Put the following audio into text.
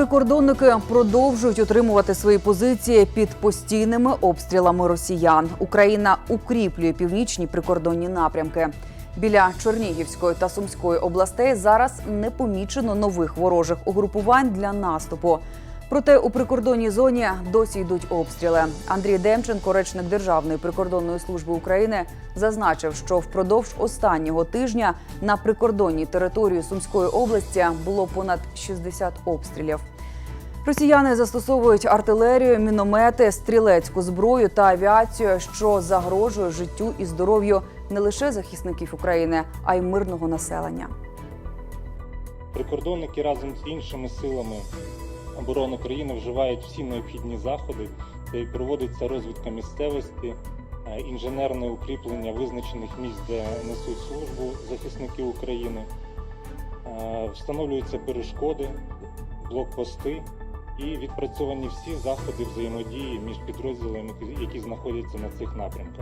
Прикордонники продовжують утримувати свої позиції під постійними обстрілами росіян. Україна укріплює північні прикордонні напрямки. Біля Чернігівської та Сумської областей зараз не помічено нових ворожих угрупувань для наступу. Проте у прикордонній зоні досі йдуть обстріли. Андрій Демченко, речник Державної прикордонної служби України, зазначив, що впродовж останнього тижня на прикордонній території Сумської області було понад 60 обстрілів. Росіяни застосовують артилерію, міномети, стрілецьку зброю та авіацію, що загрожує життю і здоров'ю не лише захисників України, а й мирного населення. Прикордонники разом з іншими силами оборони країни вживають всі необхідні заходи, де проводиться розвідка місцевості, е, інженерне укріплення визначених місць, де несуть службу захисники України, Е, встановлюються перешкоди, блокпости і відпрацьовані всі заходи взаємодії між підрозділами, які знаходяться на цих напрямках.